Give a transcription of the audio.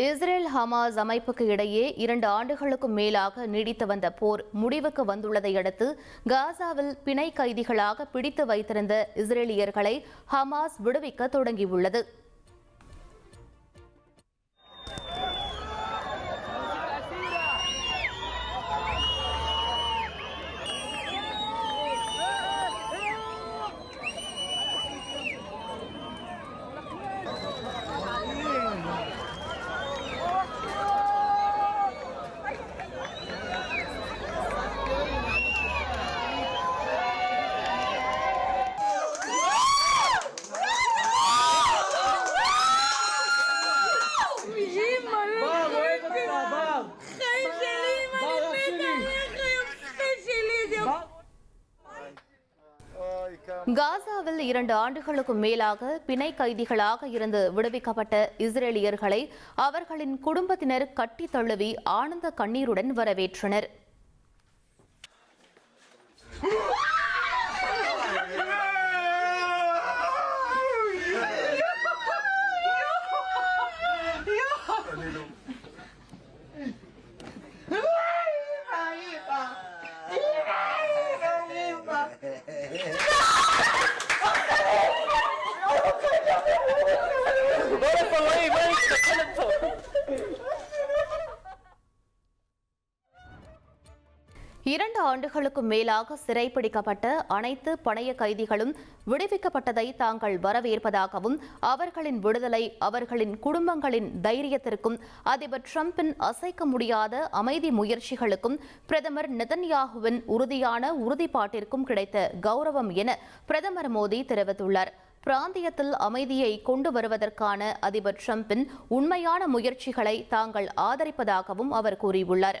Israel Hamas அமைப்புக்கு இடையே இரண்டு ஆண்டுகளுக்கும் மேலாக நீடித்து வந்த போர் முடிவுக்கு வந்துள்ளதை அடுத்து காசாவில் பிணை கைதிகளாக பிடித்து வைத்திருந்த இஸ்ரேலியர்களை ஹமாஸ் விடுவிக்க தொடங்கியுள்ளது. காசாவில் இரண்டு ஆண்டுகளுக்கும் மேலாக பிணை கைதிகளாக இருந்து விடுவிக்கப்பட்ட இஸ்ரேலியர்களை அவர்களின் குடும்பத்தினர் கட்டி தழுவி ஆனந்த கண்ணீருடன் வரவேற்றனர். இரண்டு ஆண்டுகளுக்கும் மேலாக சிறைப்பிடிக்கப்பட்ட அனைத்து பணைய கைதிகளும் விடுவிக்கப்பட்டதை தாங்கள் வரவேற்பதாகவும் அவர்களின் விடுதலை அவர்களின் குடும்பங்களின் தைரியத்திற்கும் அதிபர் டிரம்பின் அசைக்க முடியாத அமைதி முயற்சிகளுக்கும் பிரதமர் நெதன்யாகுவின் உறுதியான உறுதிப்பாட்டிற்கும் கிடைத்த கௌரவம் என பிரதமர் மோடி தெரிவித்துள்ளார். பிராந்தியத்தில் அமைதியை கொண்டு வருவதற்கான அதிபர் டிரம்பின் உண்மையான முயற்சிகளை தாங்கள் ஆதரிப்பதாகவும் அவர் கூறியுள்ளார்.